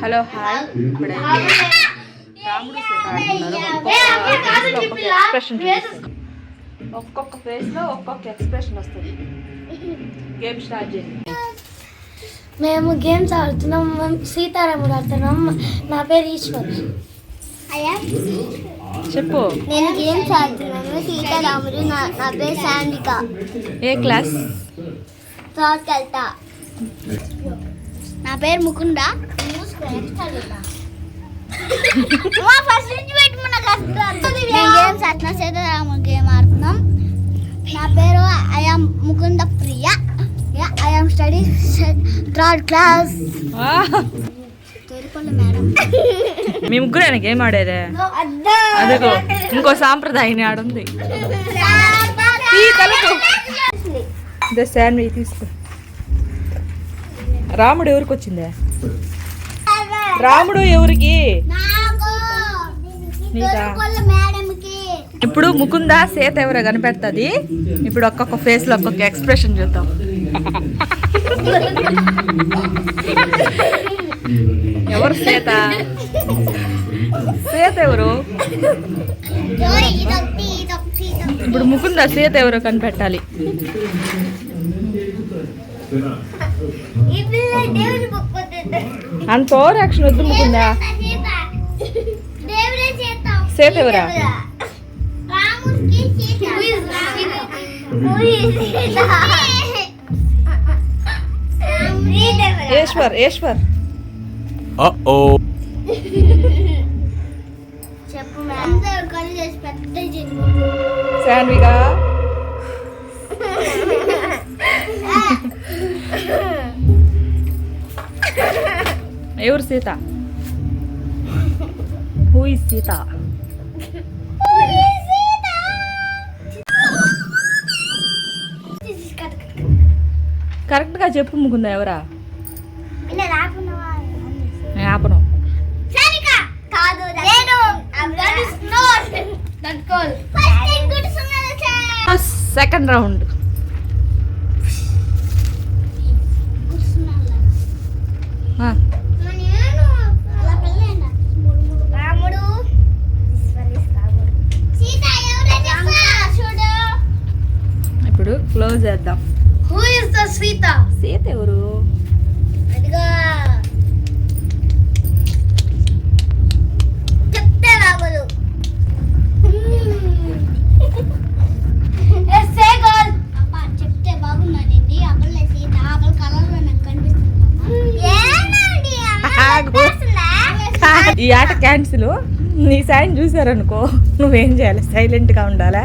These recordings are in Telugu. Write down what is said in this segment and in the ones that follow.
Hello hi. ఇప్పుడైతే ఎక్స్ప్రెషన్ ఒక్కొక్క ఫేస్లో ఒక్కొక్క ఎక్స్ప్రెషన్ వస్తుంది. గేమ్ స్టార్ట్ చేయండి మేము గేమ్స్ ఆడుతున్నాం. మేము సీతారాముడు ఆడుతున్నాం. నా పేరు ఈశ్వర్. చెప్పు. నేను గేమ్స్ ఆడుతున్నాను. సీతారాముడు నా నా పేరు శాండిక ఏ క్లాస్ థర్డ్కి వెళ్తా పేరు ముకుంద ఫస్ట్ నుంచి గేమ్స్ గేమ్ ఆడుతున్నాం నా పేరు I'm Mukunda Priya. I'm study third class మీ ముగ్గురేనా గేమ్ ఆడేదే? అదిగో ఇంకో సాంప్రదాయం. ఆడుంది శాండ్విచ్ తీసుకో. రాముడు ఎవరికి వచ్చిందే? రాముడు ఎవరికి? ఇప్పుడు ముకుంద సీత ఎవరో కనిపెడుతుంది? ఇప్పుడు ఒక్కొక్క ఫేస్లో ఒక్కొక్క ఎక్స్ప్రెషన్ చూద్దాం. ఎవరు సీత? సీత ఎవరు? ఇప్పుడు ముకుంద సీత ఎవరో కనిపెట్టాలి. అంత ఓవర్ యాక్షన్ వద్దు ముకుందా? సీత ఎవరా? ఈశ్వర్ ఈశ్వర్ శాన్విగా. ఎవరు సీత? Who is Sita? కరెక్ట్గా చెప్పు ముకుందా ఎవరా? Second round ఆపను that is not that call first time గుర్తున్నది sir second round నేను అలా పెళ్ళైన రాముడు సీత ఎవరో చెప్పు చూడు ఇప్పుడు క్లోజ్ చేద్దాం. Who is the Sita Sita ఎవరు? అదిగో. చెప్తే చెప్తే అబ్బలే సీత అబ్బల నాకు కనిపిస్తుంది. ఈ ఆట క్యాన్సిల్ నీ సాయం చూసారనుకో నువ్వేం చేయాలి? సైలెంట్గా ఉండాలా?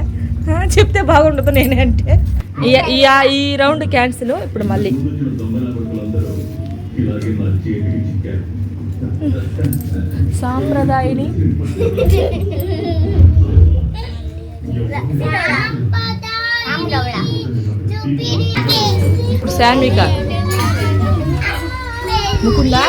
చెప్తే బాగుండదు నేనే అంటే ఈ రౌండ్ క్యాన్సిల్ ఇప్పుడు మళ్ళీ. సాంప్రదాయని. ఇప్పుడు శాన్విక ముకుందా?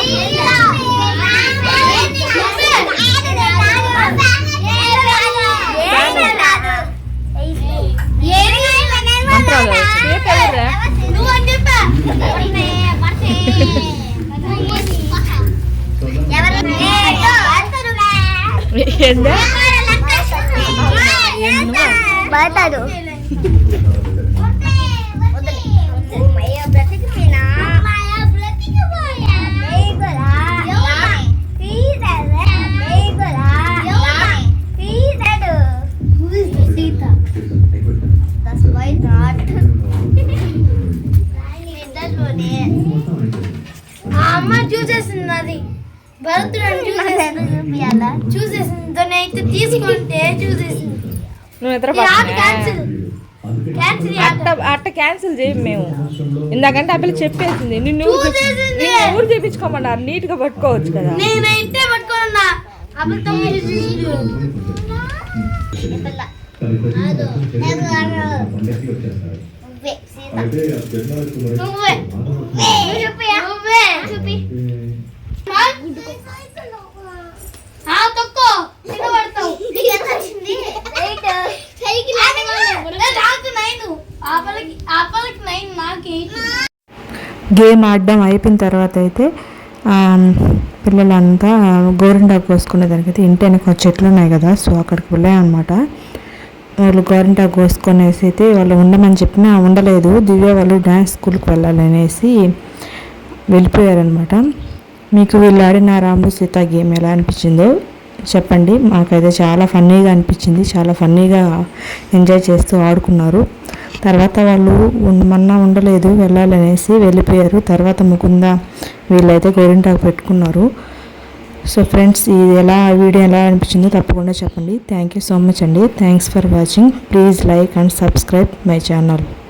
ఏందే? పడతాడు అమ్మ చూసేసింది అది. చూసేసింది అయితే తీసుకుంటే చూసేసింది నువ్వు ఆట. అట్ట అట్ట క్యాన్సిల్ చేయం మేము. ఇందాకంటే ఆ పిల్ల చెప్పేసింది నిన్ను ఎవరు చేపించుకోమన్నారు నీట్గా పట్టుకోవచ్చు కదా. నేనైతే తొమ్మిది చూసి నువ్వే సీత నువ్వే నువ్వు చెప్పు నువ్వే చూపి ఆ తొక్కో కింద పడతావు ఎంత వచ్చింది సైకిల్ నాకు నైన్ ఆపలకి ఆపలకి నైన్ నాకు ఎయిట్ గేమ్ ఆడడం అయిపోయిన తర్వాత అయితే పిల్లలంతా గోరింటాకు కోసుకునే దానికైతే ఇంటి వెనక చెట్లు ఉన్నాయి కదా సో అక్కడికి వెళ్ళాయన్నమాట. వాళ్ళు గోరింటాకు కోసుకొనేసి అయితే వాళ్ళు ఉండమని చెప్పినా ఉండలేదు. దివ్య వాళ్ళు డ్యాన్స్ స్కూల్కి వెళ్ళాలనేసి వెళ్ళిపోయారనమాట మీకు వీళ్ళు ఆడిన రాము సీత గేమ్ ఎలా అనిపించిందో చెప్పండి. మాకైతే చాలా ఫన్నీగా అనిపించింది. చాలా ఫన్నీగా ఎంజాయ్ చేస్తూ ఆడుకున్నారు. తర్వాత వాళ్ళు మొన్న ఉండలేదు వెళ్ళాలనేసి వెళ్ళిపోయారు. తర్వాత ముకుంద వీళ్ళైతే గోరింటాకు పెట్టుకున్నారు. సో ఫ్రెండ్స్ ఇది ఎలా వీడియో ఎలా అనిపించిందో తప్పకుండా చెప్పండి. థ్యాంక్ యూ సో మచ్ అండి. Thanks for watching. Please like and subscribe my channel.